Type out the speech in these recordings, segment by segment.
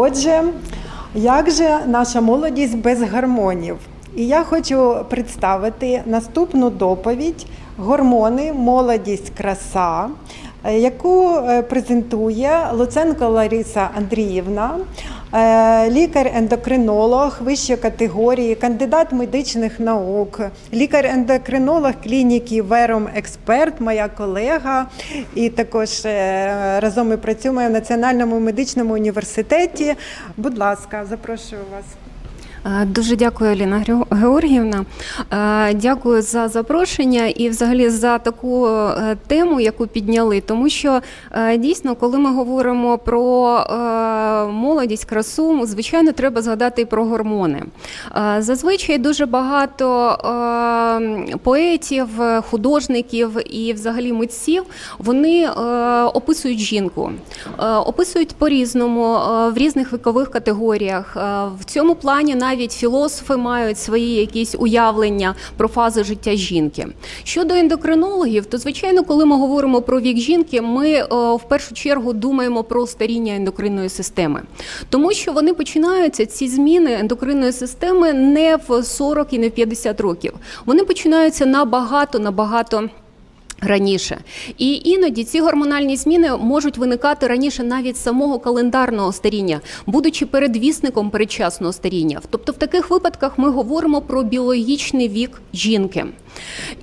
Отже, як же наша молодість без гормонів? І я хочу представити наступну доповідь Гормони, молодість, краса, е, яку е, презентує Луценко Лариса Андріївна, лікар-ендокринолог вищої категорії, кандидат медичних наук, лікар-ендокринолог клініки Вером Експерт, моя колега. І також е, разом ми працюємо в Національному медичному університеті. Будь ласка, запрошую вас. Е, Дуже дякую, Аліна Георгіївна. Е, Дякую за запрошення і взагалі за таку е, тему, яку підняли. Тому що дійсно, коли ми говоримо про молодість, красу, звичайно, треба згадати і про гормони. Зазвичай дуже багато поетів, художників і взагалі митців вони описують жінку, описують по-різному е, в різних вікових категоріях. В цьому плані навіть філософи мають свої якісь уявлення про фази життя жінки. Щодо ендокринологів, то звичайно, коли ми говоримо про вік жінки, ми е, в першу чергу думаємо про старіння ендокринної системи, тому що вони починаються ці зміни ендокринної системи не в 40 і не в 50 років. Вони починаються набагато набагато. Раніше і іноді ці гормональні зміни можуть виникати раніше навіть самого календарного старіння, будучи передвісником передчасного старіння. Тобто, в таких випадках ми говоримо про біологічний вік жінки.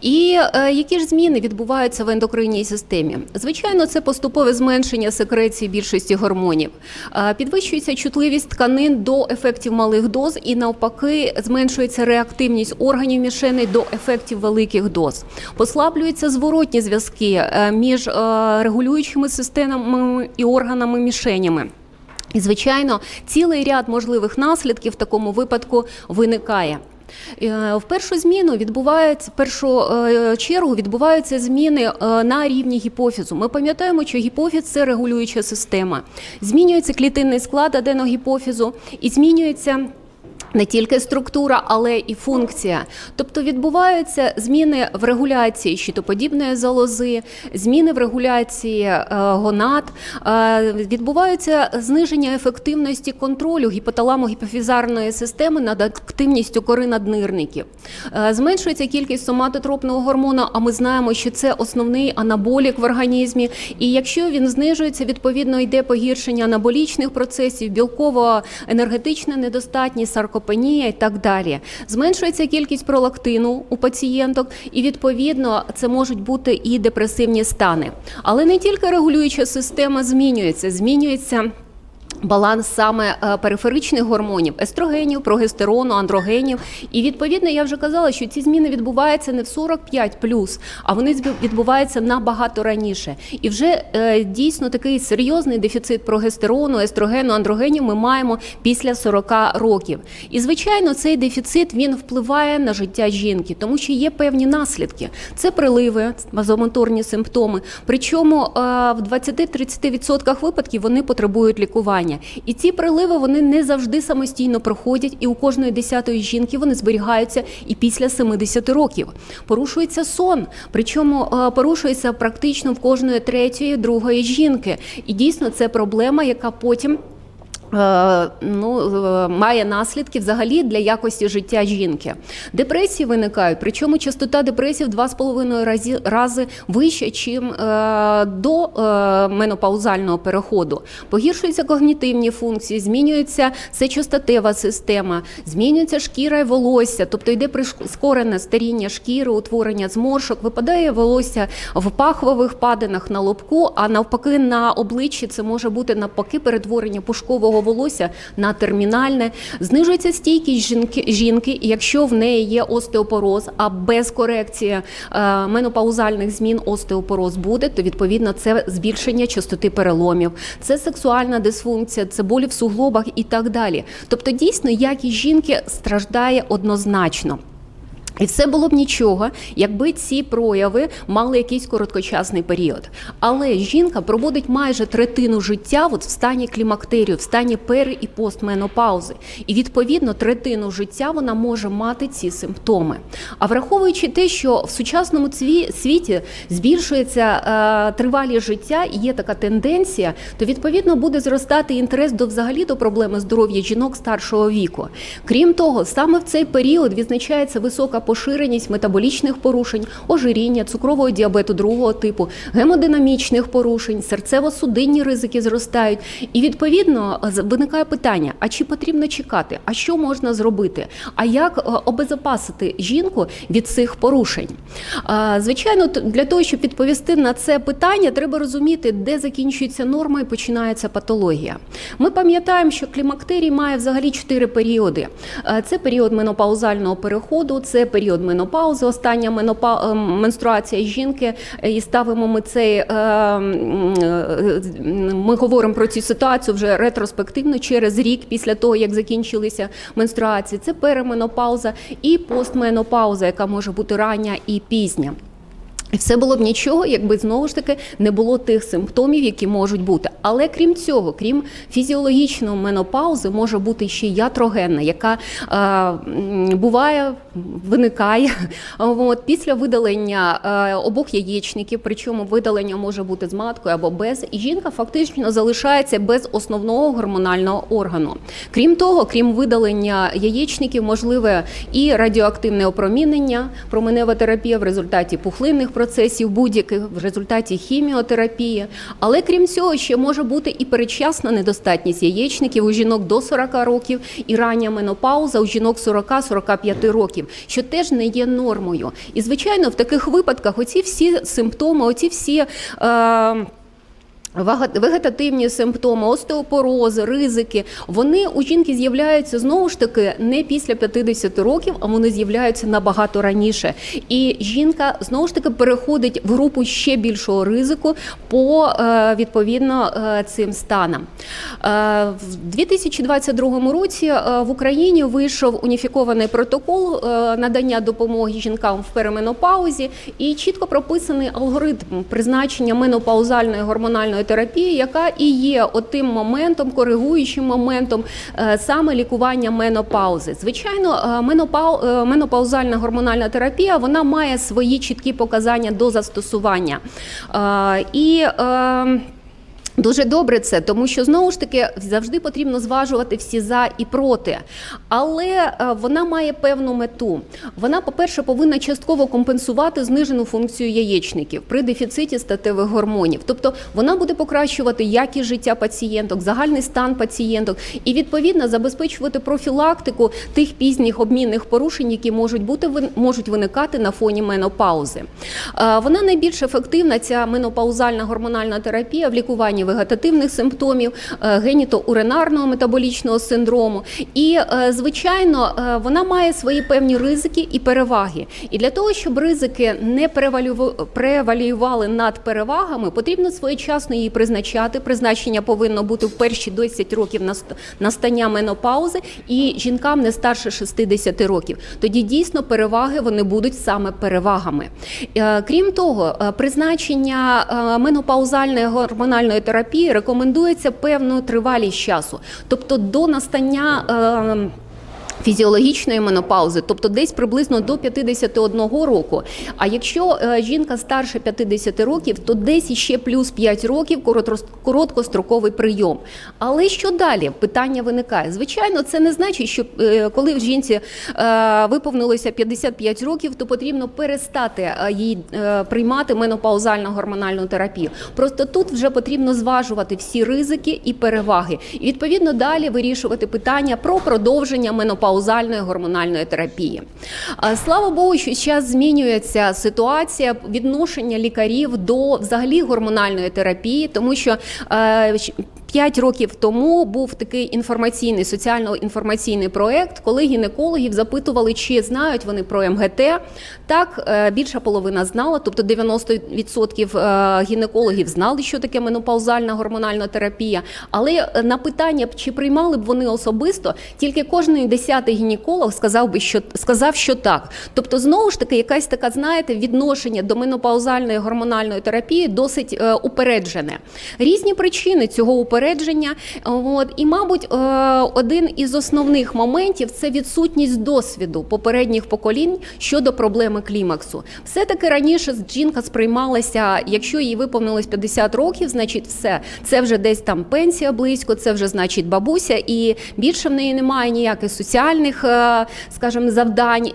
І е, які ж зміни відбуваються в ендокринній системі? Звичайно, це поступове зменшення секреції більшості гормонів, Е, підвищується чутливість тканин до ефектів малих доз, і навпаки, зменшується реактивність органів мішеней до ефектів великих доз. Послаблюються зворотні зв'язки е, між регулюючими системами і органами мішенями. І, звичайно, цілий ряд можливих наслідків в такому випадку виникає. Е, В першу зміну відбувається в першу е, чергу відбуваються зміни е, на рівні гіпофізу. Ми пам'ятаємо, що гіпофіз це регулююча система. Змінюється клітинний склад аденогіпофізу і змінюється. Не тільки структура, але і функція. Тобто відбуваються зміни в регуляції щитоподібної залози, зміни в регуляції е, гонад, е, відбуваються зниження ефективності контролю гіпоталамо-гіпофізарної системи над активністю кори наднирників. Е, Зменшується кількість соматотропного гормону, а ми знаємо, що це основний анаболік в організмі. І якщо він знижується, відповідно йде погіршення анаболічних процесів, білково-енергетична недостатність, саркопенія і так далі. Зменшується кількість пролактину у пацієнток, і відповідно це можуть бути і депресивні стани. Але не тільки регулююча система змінюється, змінюється. Баланс саме е, периферичних гормонів, естрогенів, прогестерону, андрогенів. І відповідно я вже казала, що ці зміни відбуваються не в 45 а вони відбуваються набагато раніше. І вже е, дійсно такий серйозний дефіцит прогестерону, естрогену, андрогенів ми маємо після 40 років. І звичайно, цей дефіцит він впливає на життя жінки, тому що є певні наслідки. Це приливи, вазомоторні симптоми. Причому е, в 20-30% випадків вони потребують лікування. І ці приливи вони не завжди самостійно проходять, і у кожної десятої жінки вони зберігаються і після 70 років. Порушується сон, причому е, порушується практично в кожної третьої, другої жінки. І дійсно це проблема, яка потім. Е, Ну, е, має наслідки взагалі для якості життя жінки. Депресії виникають, причому частота депресій в 2,5 рази, рази вища, ніж е, до менопаузального переходу. Погіршуються когнітивні функції, змінюється сечостатева система, змінюється шкіра і волосся, тобто йде прискорене старіння шкіри, утворення зморшок, випадає волосся в пахвових падинах на лобку, а навпаки на обличчі це може бути навпаки перетворення пушкового волосся на термінальне. Знижується стійкість жінки, жінки, якщо в неї є остеопороз, а без корекції е, менопаузальних змін остеопороз буде, то відповідно це збільшення частоти переломів, це сексуальна дисфункція, це болі в суглобах і так далі. Тобто, дійсно, якість жінки страждає однозначно. І все було б нічого, якби ці прояви мали якийсь короткочасний період. Але жінка проводить майже третину життя от в стані клімактерію, в стані пери і постменопаузи. І відповідно третину життя вона може мати ці симптоми. А враховуючи те, що в сучасному світі збільшується е, тривалість життя і є така тенденція, то відповідно буде зростати інтерес до взагалі до проблеми здоров'я жінок старшого віку. Крім того, саме в цей період відзначається висока поширеність метаболічних порушень, ожиріння, цукрового діабету другого типу, гемодинамічних порушень, серцево-судинні ризики зростають. І відповідно виникає питання: а чи потрібно чекати? А що можна зробити? А як е, обезопасити жінку від цих порушень? Звичайно, для того, щоб відповісти на це питання, треба розуміти, де закінчується норма і починається патологія. Ми пам'ятаємо, що клімактерій має взагалі чотири періоди: Е, це період менопаузального переходу, це період менопаузи, остання менопа... е, менструація жінки. І ставимо ми цей е, е, ми говоримо про цю ситуацію вже ретроспективно через рік після того, як закінчилися менструації. Це переменопауза і постменопауза, яка може бути рання і пізня. І все було б нічого, якби знову ж таки не було тих симптомів, які можуть бути. Але крім цього, крім фізіологічної менопаузи, може бути ще ятрогенна, яка е, буває, виникає от, після видалення е, обох яєчників, причому видалення може бути з маткою або без, і жінка фактично залишається без основного гормонального органу. Крім того, крім видалення яєчників, можливе і радіоактивне опромінення, променева терапія в результаті пухлинних процесів, будь-яких в результаті хіміотерапії. Але крім цього, ще може бути і передчасна недостатність яєчників у жінок до 40 років і рання менопауза у жінок 40-45 років, що теж не є нормою. І звичайно, в таких випадках оці всі симптоми, оці всі. Е- Вегетативні симптоми, остеопорози, ризики, вони у жінки з'являються знову ж таки не після 50 років, а вони з'являються набагато раніше. І жінка знову ж таки переходить в групу ще більшого ризику по е, відповідно е, цим станам. Е, В 2022 році в Україні вийшов уніфікований протокол надання допомоги жінкам в переменопаузі і чітко прописаний алгоритм призначення менопаузальної гормональної терапії, яка і є отим моментом, коригуючим моментом е, саме лікування менопаузи. Звичайно, е, менопау, е, менопаузальна гормональна терапія вона має свої чіткі показання до застосування. І е, Дуже добре це, тому що знову ж таки завжди потрібно зважувати всі за і проти. Але е, вона має певну мету. Вона, по-перше, повинна частково компенсувати знижену функцію яєчників при дефіциті статевих гормонів. Тобто вона буде покращувати якість життя пацієнток, загальний стан пацієнток і відповідно забезпечувати профілактику тих пізніх обмінних порушень, які можуть бути можуть виникати на фоні менопаузи. Е, Вона найбільш ефективна, ця менопаузальна гормональна терапія в лікуванні вегетативних симптомів, е, геніто-уринарного метаболічного синдрому. І, е, звичайно, е, вона має свої певні ризики і переваги. І для того, щоб ризики не превалювали над перевагами, потрібно своєчасно її призначати. Призначення повинно бути в перші 10 років настання менопаузи і жінкам не старше 60 років. Тоді дійсно переваги вони будуть саме перевагами. Крім того, призначення менопаузальної гормональної терапії рекомендується певну тривалість часу, тобто до настання. е, Фізіологічної менопаузи, тобто десь приблизно до 51 року. А якщо е, жінка старше 50 років, то десь іще плюс 5 років короткостроковий прийом. Але що далі? Питання виникає. Звичайно, це не значить, що е, коли в жінці е, виповнилося 55 років, то потрібно перестати їй приймати менопаузальну гормональну терапію. Просто тут вже потрібно зважувати всі ризики і переваги, і відповідно далі вирішувати питання про продовження менопаузальної гормональної терапії. Слава Богу, що зараз змінюється ситуація відношення лікарів до взагалі гормональної терапії, тому що е, 5 років тому був такий інформаційний соціально-інформаційний проект, коли гінекологів запитували, чи знають вони про МГТ. Так, е, більша половина знала, тобто 90% е, гінекологів знали, що таке менопаузальна гормональна терапія. Але е, на питання, чи приймали б вони особисто, тільки кожний десятий гінеколог сказав би, що сказав, що так. Тобто, знову ж таки, якась така, знаєте, відношення до менопаузальної гормональної терапії досить упереджене. Різні причини цього упередження. Е, От, і, мабуть, е, один із основних моментів це відсутність досвіду попередніх поколінь щодо проблеми клімаксу. Все-таки раніше жінка сприймалася, якщо їй виповнилось 50 років, значить все. Це вже десь там пенсія близько, це вже значить бабуся, і більше в неї немає ніяких соціальних, е, скажімо, завдань.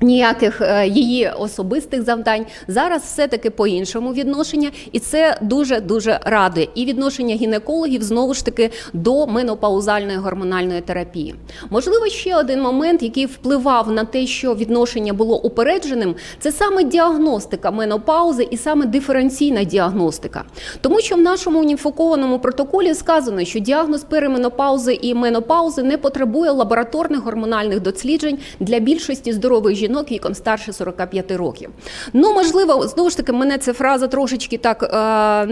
Ніяких е, її особистих завдань зараз все таки по-іншому відношення, і це дуже дуже радує. І відношення гінекологів знову ж таки до менопаузальної гормональної терапії. Можливо, ще один момент, який впливав на те, що відношення було упередженим, це саме діагностика менопаузи і саме диференційна діагностика. Тому що в нашому уніфікованому протоколі сказано, що діагноз переменопаузи і менопаузи не потребує лабораторних гормональних досліджень для більшості здорових жінок віком старше 45 років. Ну можливо, знову ж таки, мене ця фраза трошечки так е,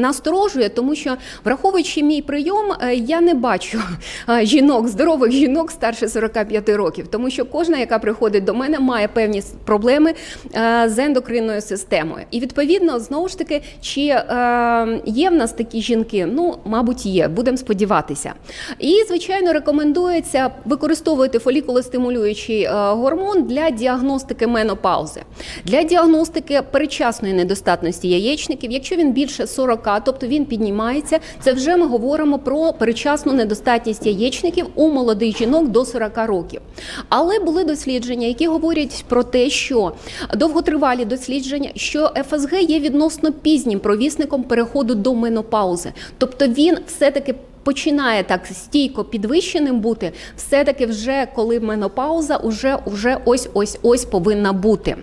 насторожує, тому що враховуючи мій прийом, е, я не бачу е, жінок, здорових жінок старше 45 років, тому що кожна, яка приходить до мене, має певні проблеми е, з ендокринною системою. І відповідно, знову ж таки, чи е, є в нас такі жінки? Ну, мабуть, є. Будемо сподіватися. І звичайно, рекомендується використовувати фолікулостимулюючий е, гормон для діагностики менопаузи, для діагностики передчасної недостатності яєчників. Якщо він більше 40, тобто він піднімається, це вже ми говоримо про передчасну недостатність яєчників у молодих жінок до 40 років. Але були дослідження, які говорять про те, що довготривалі дослідження, що ФСГ є відносно пізнім провісником переходу до менопаузи, тобто він все-таки починає так стійко підвищеним бути, все-таки вже коли менопауза уже, уже ось ось ось повинна бути.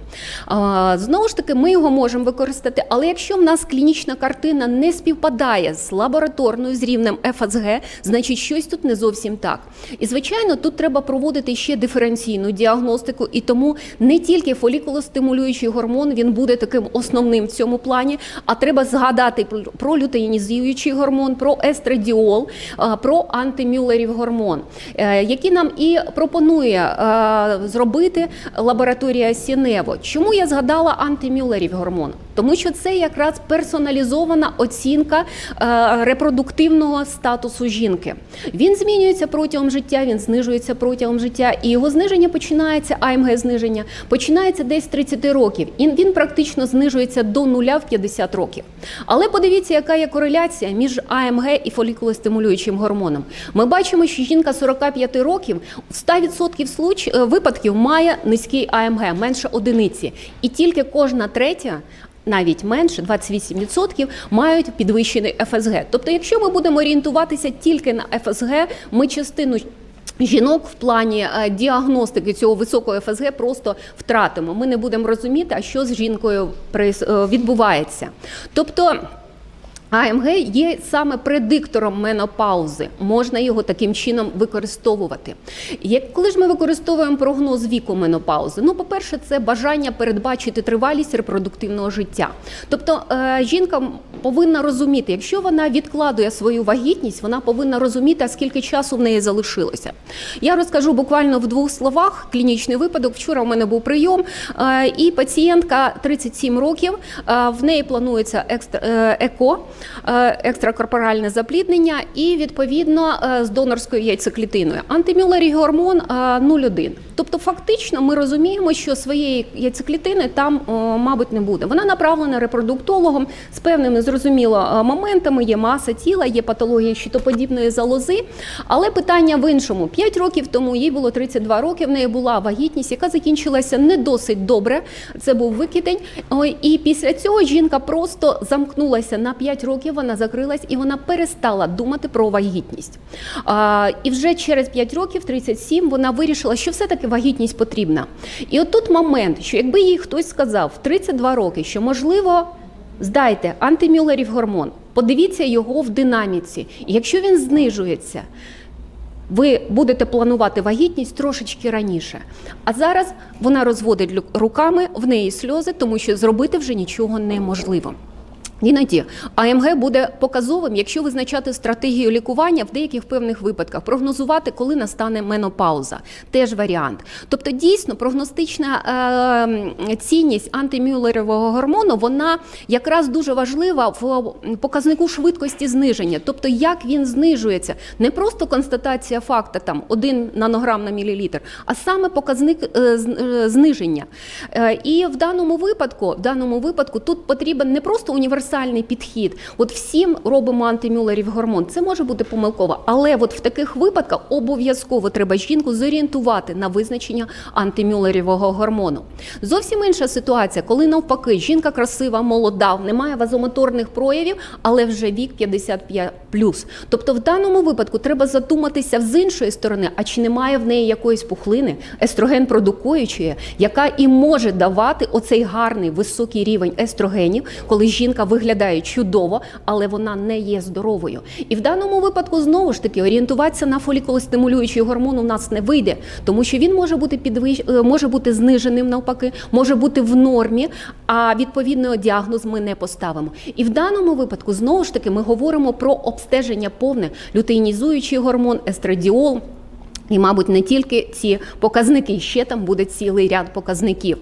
Знову ж таки, ми його можемо використати, але якщо в нас клінічна картина не співпадає з лабораторною з рівнем ФСГ, значить щось тут не зовсім так. І звичайно, тут треба проводити ще диференційну діагностику, і тому не тільки фолікулостимулюючий гормон він буде таким основним в цьому плані, а треба згадати про лютеїнізуючий гормон, про естрадіол, про антимюлерів гормон, е, які нам і пропонує е, зробити лабораторія Сінево. Чому я згадала антимюлерів гормон? Тому що це якраз персоналізована оцінка е, репродуктивного статусу жінки. Він змінюється протягом життя, він знижується протягом життя, і його зниження починається, АМГ зниження починається десь з 30 років. І він практично знижується до нуля в 50 років. Але подивіться, яка є кореляція між АМГ і фолікулостимулюючим гормоном. Ми бачимо, що жінка 45 років в 100% случ... е, випадків має низький АМГ, менше одиниці, і тільки кожна третя. Навіть менше 28% мають підвищений ФСГ. Тобто, якщо ми будемо орієнтуватися тільки на ФСГ, ми частину жінок в плані е, діагностики цього високого ФСГ просто втратимо. Ми не будемо розуміти, а що з жінкою е, відбувається. Тобто. АМГ є саме предиктором менопаузи. Можна його таким чином використовувати. Як коли ж ми використовуємо прогноз віку менопаузи? Ну, по-перше, це бажання передбачити тривалість репродуктивного життя. Тобто е, жінка повинна розуміти, якщо вона відкладує свою вагітність, вона повинна розуміти, скільки часу в неї залишилося. Я розкажу буквально в двох словах клінічний випадок. Вчора у мене був прийом, е, і пацієнтка 37 років. е, В неї планується екстра еко, екстракорпоральне запліднення, і відповідно е, з донорською яйцеклітиною. Антимюлерій гормон е, 0,1. Тобто, фактично, ми розуміємо, що своєї яйцеклітини там, мабуть, не буде. Вона направлена репродуктологом з певними зрозуміло е, моментами. Є маса тіла, є патологія щитоподібної залози. Але питання в іншому: 5 років тому їй було 32 роки. В неї була вагітність, яка закінчилася не досить добре. Це був викидень. І після цього жінка просто замкнулася на 5 років. Вона закрилась і вона перестала думати про вагітність. А, і вже через 5 років, 37, вона вирішила, що все-таки вагітність потрібна. І от тут момент, що якби їй хтось сказав в 32 роки, що можливо. Здайте антимюлерів гормон. Подивіться його в динаміці. І якщо він знижується, ви будете планувати вагітність трошечки раніше. А зараз вона розводить руками, в неї сльози, тому що зробити вже нічого неможливо. Іноді АМГ буде показовим, якщо визначати стратегію лікування в деяких певних випадках, прогнозувати, коли настане менопауза, теж варіант. Тобто, дійсно, прогностична е, цінність антимюллерового гормону вона якраз дуже важлива в показнику швидкості зниження, тобто як він знижується, не просто констатація факта там 1 нанограм на мілілітр, а саме показник е, е, зниження. Е, І в даному випадку, в даному випадку тут потрібен не просто універсальний підхід. От всім робимо антимюлерів гормон. Це може бути помилково, але от в таких випадках обов'язково треба жінку зорієнтувати на визначення антимюлерівого гормону. Зовсім інша ситуація, коли навпаки жінка красива, молода, немає вазомоторних проявів, але вже вік 55+. Тобто в даному випадку треба задуматися з іншої сторони, а чи немає в неї якоїсь пухлини, естроген продукуючої, яка і може давати оцей гарний високий рівень естрогенів, коли жінка виглядає чудово, але вона не є здоровою. І в даному випадку знову ж таки орієнтуватися на фолікулостимулюючий гормон у нас не вийде, тому що він може бути підвищ... е, може бути зниженим навпаки, може бути в нормі, а відповідно діагноз ми не поставимо. І в даному випадку знову ж таки ми говоримо про обстеження повне лютеїнізуючий гормон, естрадіол. І, мабуть, не тільки ці показники, ще там буде цілий ряд показників.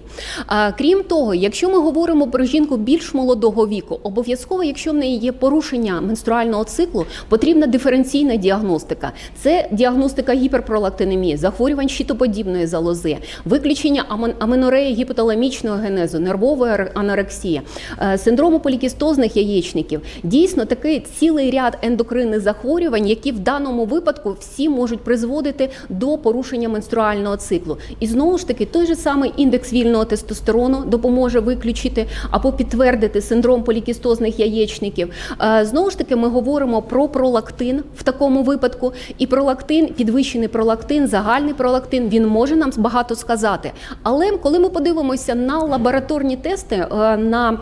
А, крім того, якщо ми говоримо про жінку більш молодого віку, обов'язково, якщо в неї є порушення менструального циклу, потрібна диференційна діагностика. Це діагностика гіперпролактинемії, захворювань щитоподібної залози, виключення амен- аменореї гіпоталамічного генезу, нервової анорексії, е, синдрому полікістозних яєчників. Дійсно, такий цілий ряд ендокринних захворювань, які в даному випадку всі можуть призводити до порушення менструального циклу. І знову ж таки, той же самий індекс вільного тестостерону допоможе виключити або підтвердити синдром полікістозних яєчників. Е, Знову ж таки, ми говоримо про пролактин в такому випадку. І пролактин, підвищений пролактин, загальний пролактин, він може нам багато сказати. Але коли ми подивимося на лабораторні тести, е, на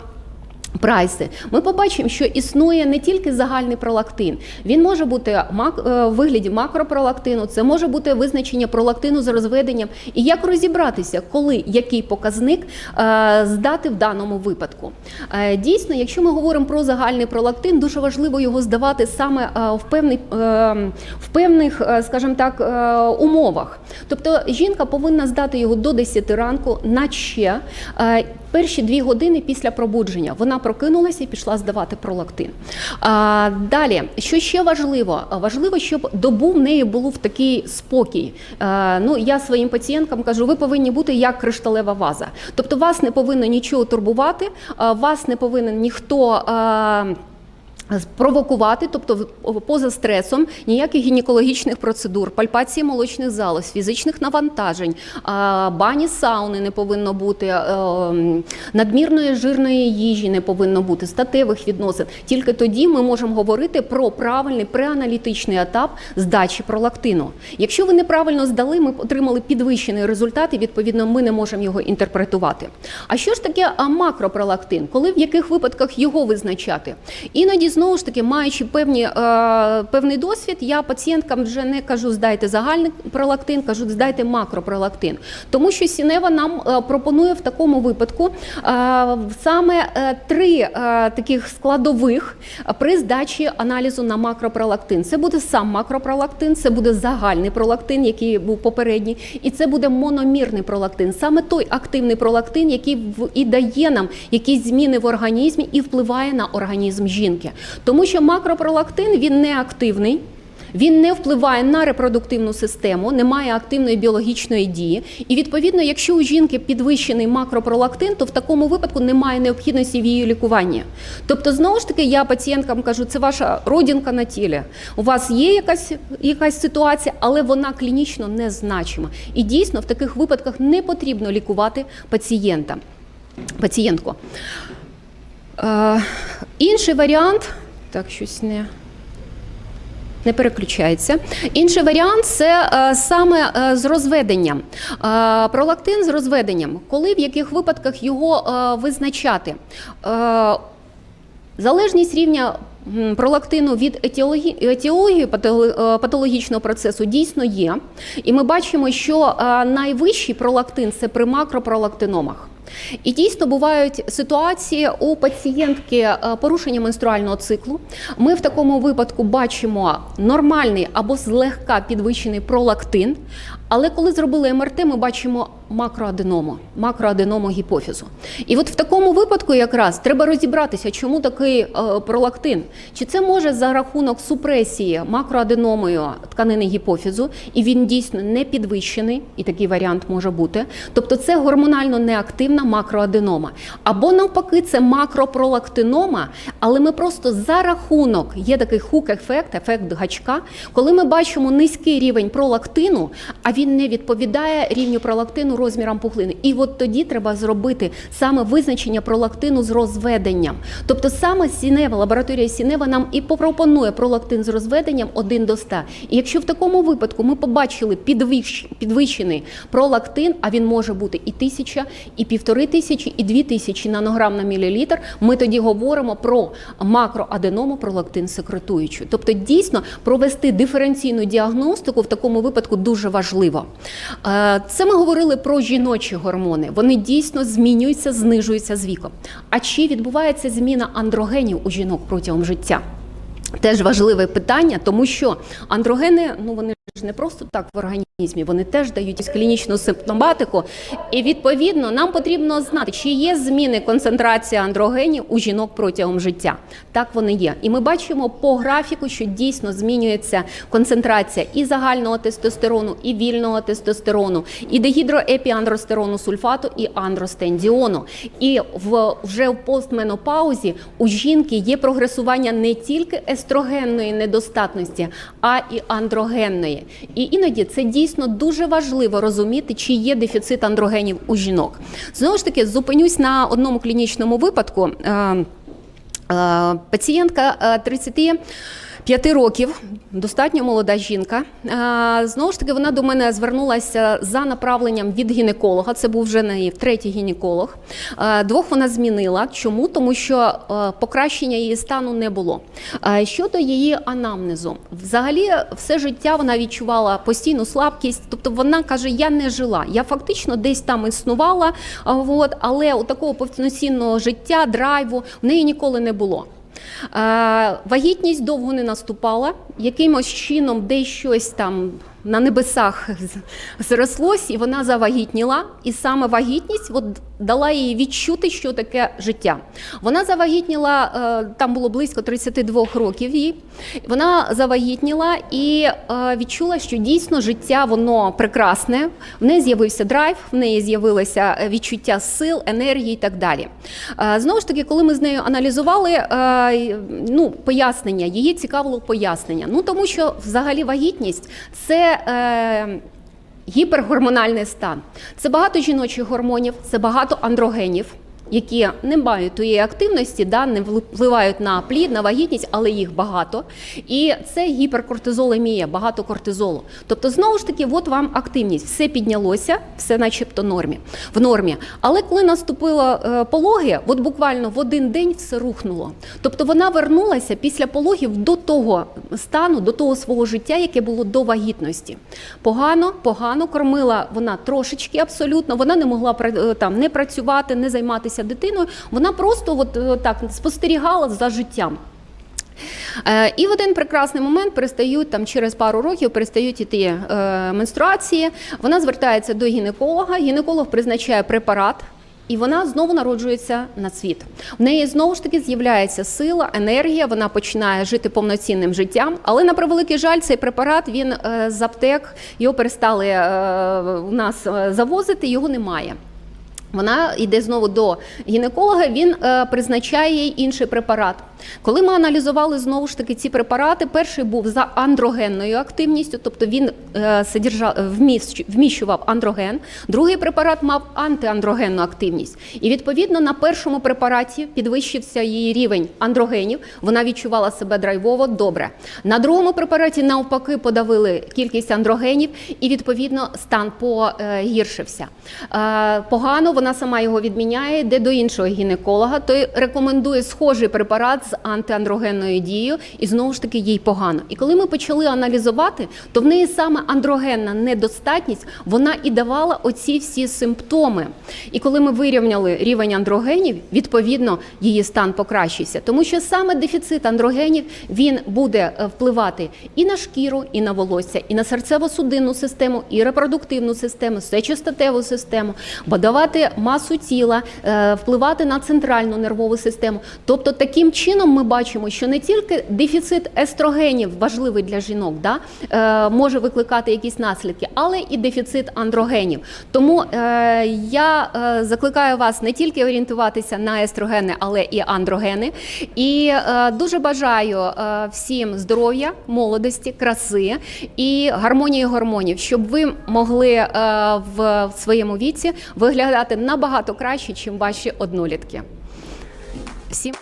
Прайси, ми побачимо, що існує не тільки загальний пролактин, він може бути мак... е, в вигляді макропролактину, це може бути визначення пролактину з розведенням. І як розібратися, коли який показник е, здати в даному випадку. Е, Дійсно, якщо ми говоримо про загальний пролактин, дуже важливо його здавати саме в певний, е, в певних, скажімо так, умовах. Тобто жінка повинна здати його до 10 ранку, наче е, перші дві години після пробудження. Вона прокинулася і пішла здавати пролактин. А, далі, що ще важливо? Важливо, щоб добу в неї був в такий спокій. А, ну, я своїм пацієнткам кажу, ви повинні бути як кришталева ваза. Тобто вас не повинно нічого турбувати, вас не повинен ніхто. А, Провокувати, тобто поза стресом, ніяких гінекологічних процедур, пальпації молочних залоз, фізичних навантажень, бані сауни не повинно бути, е, надмірної жирної їжі не повинно бути, статевих відносин. Тільки тоді ми можемо говорити про правильний преаналітичний етап здачі пролактину. Якщо ви неправильно здали, ми отримали підвищений результат, і відповідно ми не можемо його інтерпретувати. А що ж таке макропролактин? Коли в яких випадках його визначати? Іноді знову ж таки, маючи певні, е, певний досвід, я пацієнткам вже не кажу здайте загальний пролактин, кажу здайте макропролактин. Тому що Сінева нам е, пропонує в такому випадку е, саме три таких складових при здачі аналізу на макропролактин. Це буде сам макропролактин, це буде загальний пролактин, який був попередній, і це буде мономірний пролактин. Саме той активний пролактин, який в- і дає нам якісь зміни в організмі і впливає на організм жінки. Тому що макропролактин він не активний. Він не впливає на репродуктивну систему, не має активної біологічної дії. І відповідно, якщо у жінки підвищений макропролактин, то в такому випадку немає необхідності в її лікуванні. Тобто, знову ж таки, я пацієнткам кажу, це ваша родинка на тілі. У вас є якась, якась ситуація, але вона клінічно незначима. І дійсно в таких випадках не потрібно лікувати пацієнта. Пацієнтку. Е, інший варіант, так, щось не. Не переключається. Інший варіант це е, саме е, з розведенням. Е, пролактин з розведенням. Коли в яких випадках його е, визначати? Е, залежність рівня пролактину від етіології, етіології е, патологічного процесу дійсно є. І ми бачимо, що е, найвищий пролактин це при макропролактиномах. І дійсно бувають ситуації у пацієнтки е, порушення менструального циклу. Ми в такому випадку бачимо нормальний або злегка підвищений пролактин. Але коли зробили МРТ, ми бачимо макроаденому, макроаденому гіпофізу. І от в такому випадку якраз треба розібратися, чому такий е, пролактин. Чи це може за рахунок супресії макроаденомою тканини гіпофізу, і він дійсно не підвищений, і такий варіант може бути. Тобто це гормонально неактивна макроаденома. Або навпаки, це макропролактинома, але ми просто за рахунок є такий хук-ефект, ефект гачка, коли ми бачимо низький рівень пролактину, а він не відповідає рівню пролактину розмірам пухлини. І от тоді треба зробити саме визначення пролактину з розведенням. Тобто саме Сінева, лабораторія Сінева нам і пропонує пролактин з розведенням 1 до 100. І якщо в такому випадку ми побачили підвищ- підвищений пролактин, а він може бути і тисяча, і півтори тисячі, і дві тисячі нанограм на мілілітр, ми тоді говоримо про макроаденому пролактин секретуючу. Тобто дійсно провести диференційну діагностику в такому випадку дуже важливо. Е, Це ми говорили про жіночі гормони. Вони дійсно змінюються, знижуються з віком. А чи відбувається зміна андрогенів у жінок протягом життя? Теж важливе питання, тому що андрогени, ну вони ж не просто так в організмі, вони теж дають клінічну симптоматику. І відповідно нам потрібно знати, чи є зміни концентрації андрогенів у жінок протягом життя. Так вони є. І ми бачимо по графіку, що дійсно змінюється концентрація і загального тестостерону, і вільного тестостерону, і дегідроепіандростерону сульфату, і андростендіону. І в вже в постменопаузі у жінки є прогресування не тільки естрогенної недостатності, а і андрогенної. І іноді це дійсно дуже важливо розуміти, чи є дефіцит андрогенів у жінок. Знову ж таки, зупинюсь на одному клінічному випадку. Е, е, Пацієнтка е, 30 П'яти років, достатньо молода жінка. Знову ж таки, вона до мене звернулася за направленням від гінеколога. Це був вже неї третій гінеколог. Двох вона змінила. Чому? Тому що покращення її стану не було. Щодо її анамнезу, взагалі все життя вона відчувала постійну слабкість. Тобто вона каже: Я не жила. Я фактично десь там існувала, але у такого повноцінного життя, драйву в неї ніколи не було. Е, Вагітність довго не наступала, якимось чином десь щось там на небесах зрослось, і вона завагітніла. І саме вагітність дала їй відчути, що таке життя. Вона завагітніла, е, там було близько 32 років їй. Вона завагітніла і е, відчула, що дійсно життя воно прекрасне. В неї з'явився драйв, в неї з'явилося е, відчуття сил, енергії і так далі. Знову ж таки, коли ми з нею аналізували ну, пояснення, її цікавило пояснення. Ну тому що взагалі вагітність це. Гіпергормональний стан. Це багато жіночих гормонів, це багато андрогенів, які не мають тієї активності, да, не впливають на плід, на вагітність, але їх багато. І це гіперкортизолемія, багато кортизолу. Тобто, знову ж таки, от вам активність, все піднялося, все начебто нормі, в нормі. Але коли наступило е, пологи, от буквально в один день все рухнуло. Тобто вона вернулася після пологів до того стану, до того свого життя, яке було до вагітності. Погано, погано кормила вона трошечки абсолютно. Вона не могла е, там не працювати, не займатися дитиною. Вона просто от е, так спостерігала за життям. Е, І в один прекрасний момент перестають там через пару років перестають іти е, менструації. Вона звертається до гінеколога. Гінеколог призначає препарат. І вона знову народжується на світ. В неї знову ж таки з'являється сила, енергія. Вона починає жити повноцінним життям. Але на превеликий жаль, цей препарат він з аптек його перестали у нас завозити. Його немає. Вона йде знову до гінеколога, він е, призначає їй інший препарат. Коли ми аналізували знову ж таки ці препарати, перший був за андрогенною активністю, тобто він е, вміщував андроген. Другий препарат мав антиандрогенну активність. І відповідно на першому препараті підвищився її рівень андрогенів. Вона відчувала себе драйвово добре. На другому препараті навпаки подавили кількість андрогенів, і відповідно стан погіршився. Е, Погано вона сама його відміняє, йде до іншого гінеколога. Той рекомендує схожий препарат з антиандрогенною дією, і знову ж таки їй погано. І коли ми почали аналізувати, то в неї саме андрогенна недостатність вона і давала оці всі симптоми. І коли ми вирівняли рівень андрогенів, відповідно її стан покращився, тому що саме дефіцит андрогенів він буде е, впливати і на шкіру, і на волосся, і на серцево-судинну систему, і репродуктивну систему, сечостатеву систему, будувати масу тіла, е, впливати на центральну нервову систему. Тобто, таким чином ми бачимо, що не тільки дефіцит естрогенів важливий для жінок, да, е, може викликати якісь наслідки, але і дефіцит андрогенів. Тому е, я е, закликаю вас не тільки орієнтуватися на естрогени, але і андрогени. І е, дуже бажаю е, всім здоров'я, молодості, краси і гармонії гормонів, щоб ви могли е, в своєму віці виглядати набагато краще, ніж ваші однолітки. Всім.